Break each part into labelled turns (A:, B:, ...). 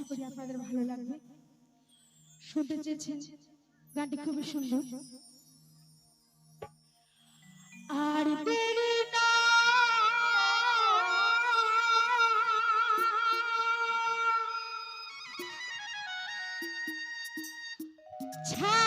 A: আশা করি আপনাদের ভালো লাগবে। শুনতে চেয়েছেন গানটি খুবই সুন্দর। আর Ha!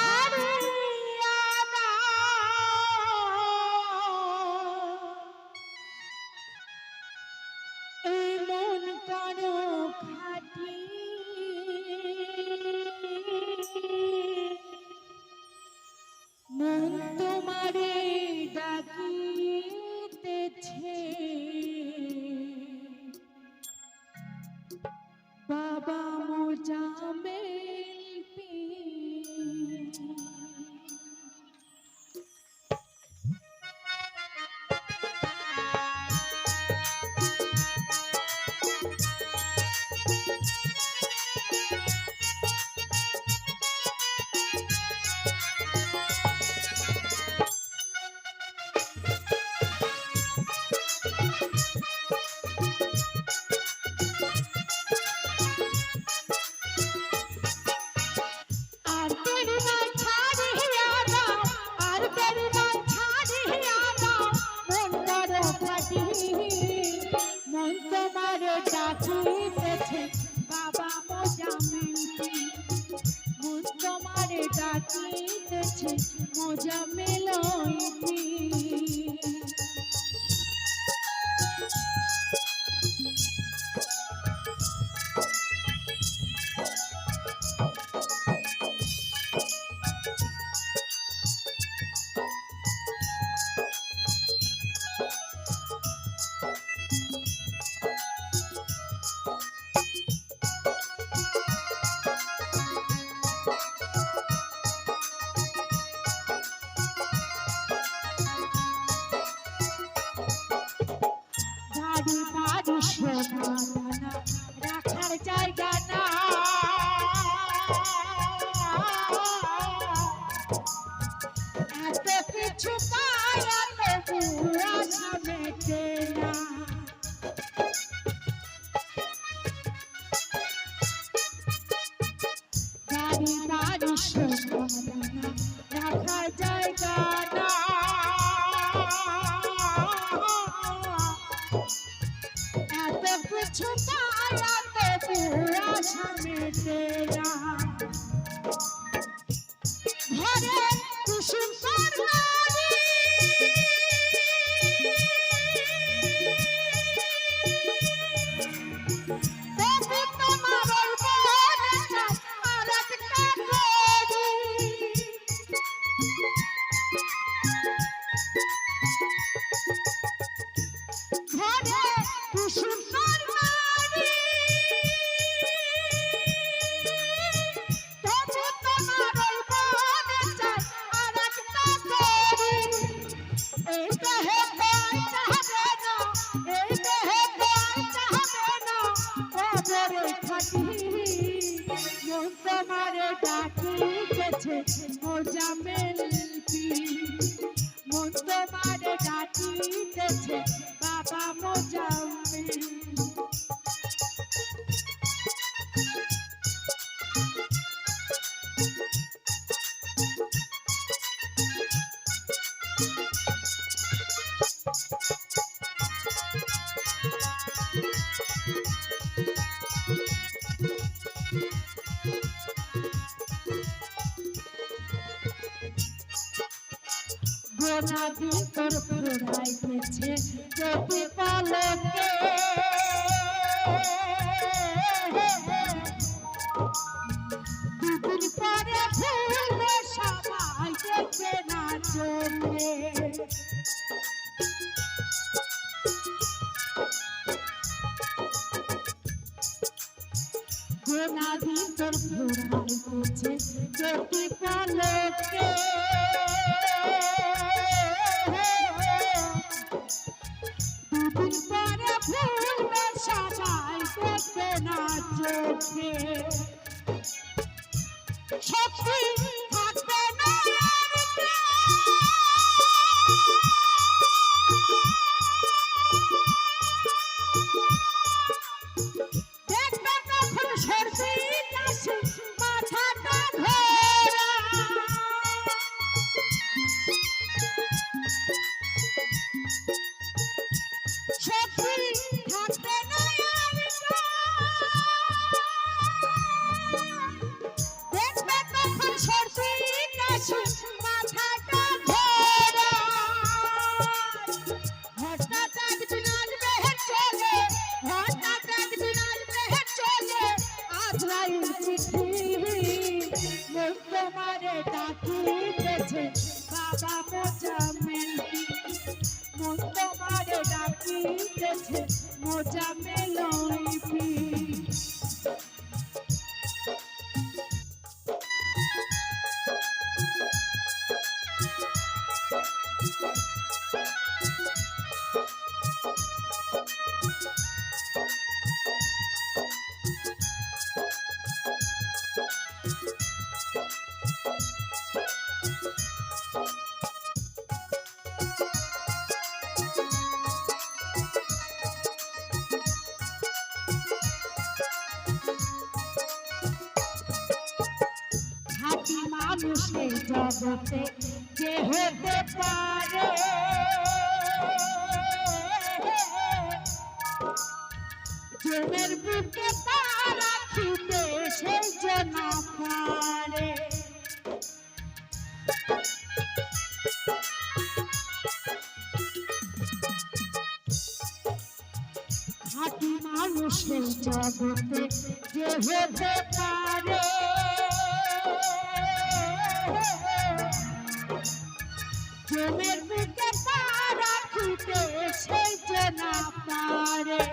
A: ছিল Bye. छुपाया तो पूरा समेट भरे कुसुम पर তোমারে ডাকিতেছে মোজামেল মন তোমারে ডাকিতেছে বাবা মোজামেল সোনা ভিতর ফুরাইতেছে প্রতিপালকে তোমারে ডাকিতেছে মজা মেলই জগতে কে হতে পারে জমের বুকে তারা ছুটে সে জনা পারে হাতি মানুষের জগতে যে হতে পারে। জমের বুকে তারা ছুটে সে না পারে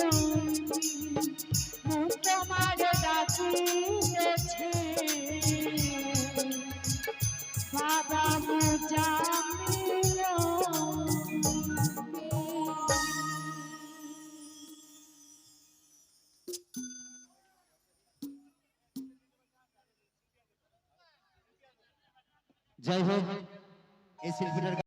B: aplauso. Es el primer